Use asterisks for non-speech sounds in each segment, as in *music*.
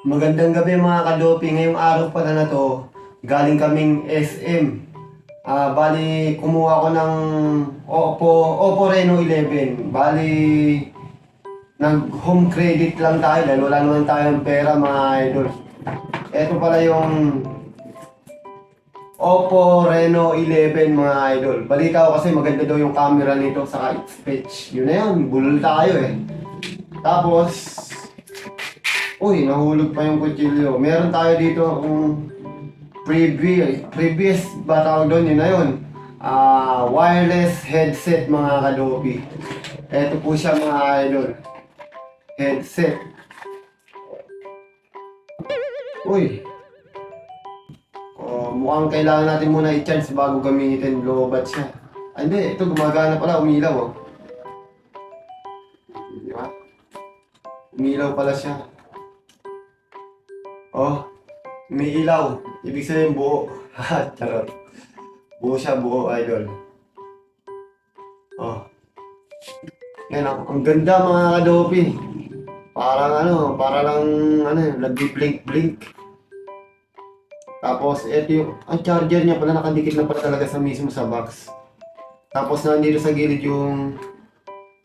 Magandang gabi mga kadopi. Ngayong araw pala na to, galing kaming SM. Ah, bali, kumuha ko ng Oppo, Oppo Reno 11. Bali, nag home credit lang tayo dahil wala naman tayong pera mga idol. Ito pala yung Oppo Reno 11 mga idol. Balita ko kasi maganda daw yung camera nito sa speech. Yun na yun, bulol tayo eh. Tapos, Uy, nahulog pa yung kutsilyo. Meron tayo dito kung previous, previous ba tawag doon, yun na yun. Ah, wireless headset mga kadopi. Ito po siya mga idol. Headset. Uy. Oh, mukhang kailangan natin muna i-charge bago gamitin. Lobat siya. Ah, hindi. Ito gumagana pala. Umilaw oh. Di ba? Umilaw pala siya. Oh, may ilaw. Ibig sabihin buo. *laughs* Charot. Buo siya, buo, idol. Oh. Yan ang, ang ganda mga kadopi. Parang ano, para lang ano, nagbi-blink-blink. Tapos, eto yung, ang charger niya pala nakadikit na pala talaga sa mismo sa box. Tapos, nandito sa gilid yung,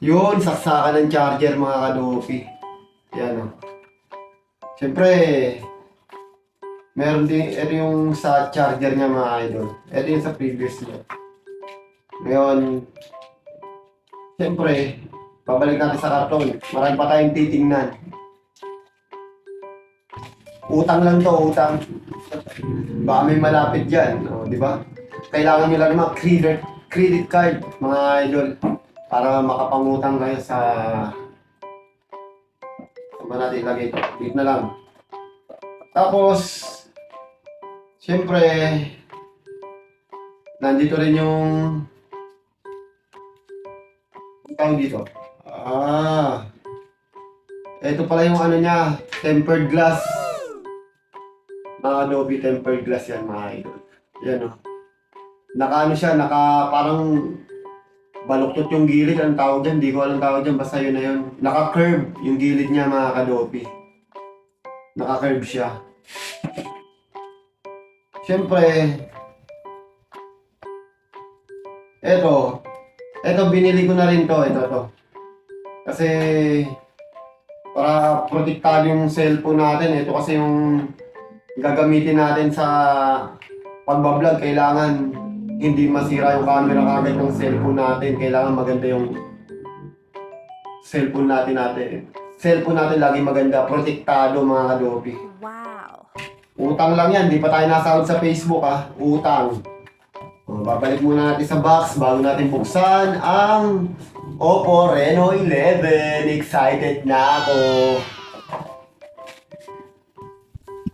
yun, saksakan ng charger mga kadopi. Yan oh. Siyempre, meron din, ito yung sa charger niya mga idol. Ito yung sa previous niya. Ngayon, siyempre, babalik natin sa karton. Marami pa tayong titingnan. Utang lang to, utang. Baka may malapit dyan, o, di ba? Kailangan nyo lang naman credit, credit card, mga idol, para makapangutang kayo sa Saan ba natin ilagay ito? Dito na lang. Tapos, siyempre, nandito rin yung tawag dito. Ah, ito pala yung ano niya, tempered glass. Mga Adobe tempered glass yan, mga idol. Yan o. Naka ano siya, naka parang baluktot yung gilid, ang tawag dyan, di ko alam tawag dyan, basta yun na yun. Naka-curve yung gilid niya mga kadopi. Naka-curve siya. Siyempre, eto, eto binili ko na rin to, ito to. Kasi, para protektado yung cellphone natin, ito kasi yung gagamitin natin sa pagbablog, kailangan hindi masira yung camera kagad ng cellphone natin. Kailangan maganda yung cellphone natin natin. Cellphone natin lagi maganda, protektado mga kadopi. Utang lang yan, di pa tayo nasahod sa Facebook ah. Utang. O, babalik muna natin sa box bago natin buksan ang Oppo Reno 11. Excited na ako.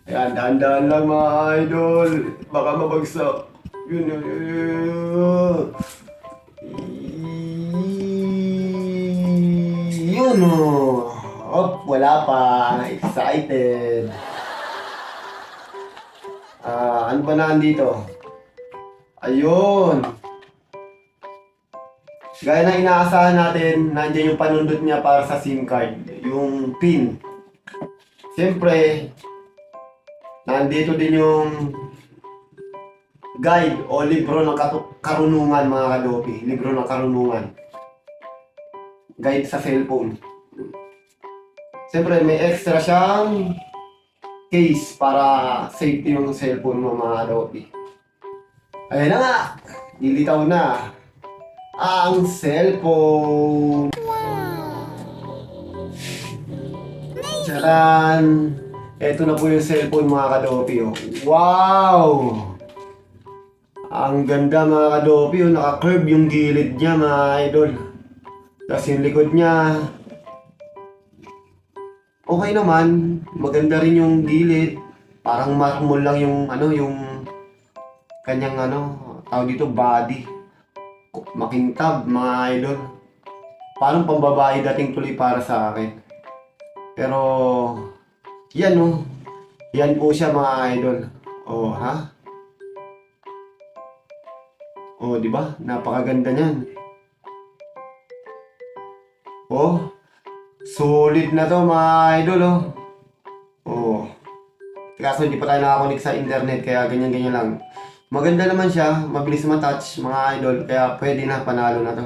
Ayan, dahan-dahan lang mga idol. Baka mabagsak. Yun, yun, yun, yun. Yun oh. Op, wala pa. Excited. Ah, ano ba na dito? Ayun. Gaya na inaasahan natin, nandiyan yung panundot niya para sa SIM card, yung PIN. Siyempre, nandito din yung guide o libro ng karunungan mga kadopi. Libro ng karunungan. Guide sa cellphone. Siyempre, may extra siyang case para safety yung cellphone mo mga kadopi. Ayan na nga! Nilitaw na ang cellphone. Charan! Ito na po yung cellphone mga kadopi. Oh. Wow! Ang ganda mga kadopi. Oh. Naka-curve yung gilid niya mga idol. Tapos yung likod niya. Okay naman. Maganda rin yung gilid. Parang marmol lang yung ano yung kanyang ano tawag dito body. Makintab mga idol. Parang pambabae dating tuloy para sa akin. Pero yan oh. Yan po siya mga idol. Oh, ha? Oh, di ba? Napakaganda niyan. Oh, solid na to mga idol oh. Oh. Kaso hindi pa tayo nakakonik sa internet, kaya ganyan-ganyan lang. Maganda naman siya, mabilis matouch mga idol, kaya pwede na, panalo na to.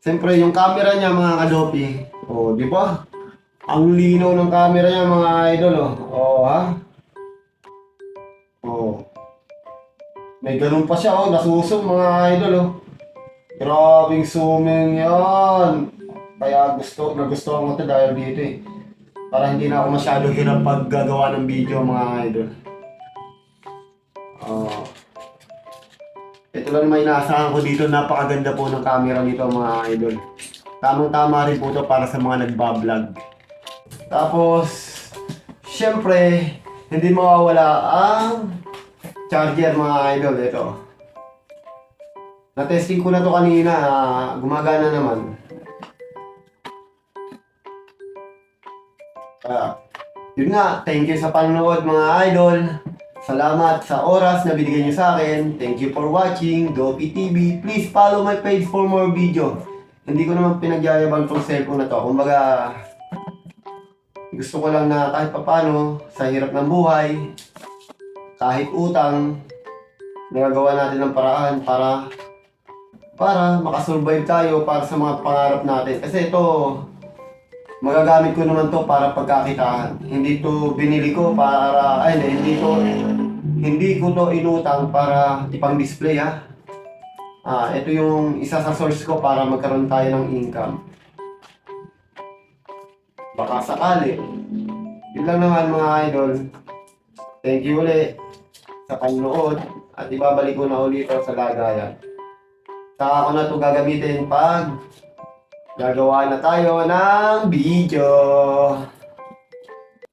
Siyempre, yung camera niya mga kadopi, oh, di ba? Ang linaw ng camera niya mga idol, oh. Oh, ha? Oh. May ganun pa siya, oh, nasusum mga idol, oh. Grabing zooming yan. Kaya gusto, nagustuhan ko to dahil dito eh. Para hindi na ako masyado hirap pag gagawa ng video mga idol. Oh. Ito lang may inaasahan ko dito. Napakaganda po ng camera nito mga idol. Tamang-tama rin po to para sa mga nagbablog. Tapos, syempre, hindi mawawala ang charger mga idol. Ito. Na-testing ko na to kanina. ah, gumagana naman. Ah, yun nga, thank you sa panonood mga idol. Salamat sa oras na binigay niyo sa akin. Thank you for watching Dopi TV. Please follow my page for more video. Hindi ko naman pinagyayabang tong cellphone na to. Kumbaga, gusto ko lang na kahit papano, sa hirap ng buhay, kahit utang, nagagawa natin ng paraan para para makasurvive tayo para sa mga pangarap natin. Kasi ito, magagamit ko naman to para pagkakitaan. Hindi to binili ko para, ay hindi, to, hindi ko to inutang para ipang-display ha. Ah, ito yung isa sa source ko para magkaroon tayo ng income. Baka sakali. Yun lang naman mga idol. Thank you ulit sa panonood at ibabalik ko na ulit sa lagayan. Saka ko na ito gagamitin pag gagawa na tayo ng video.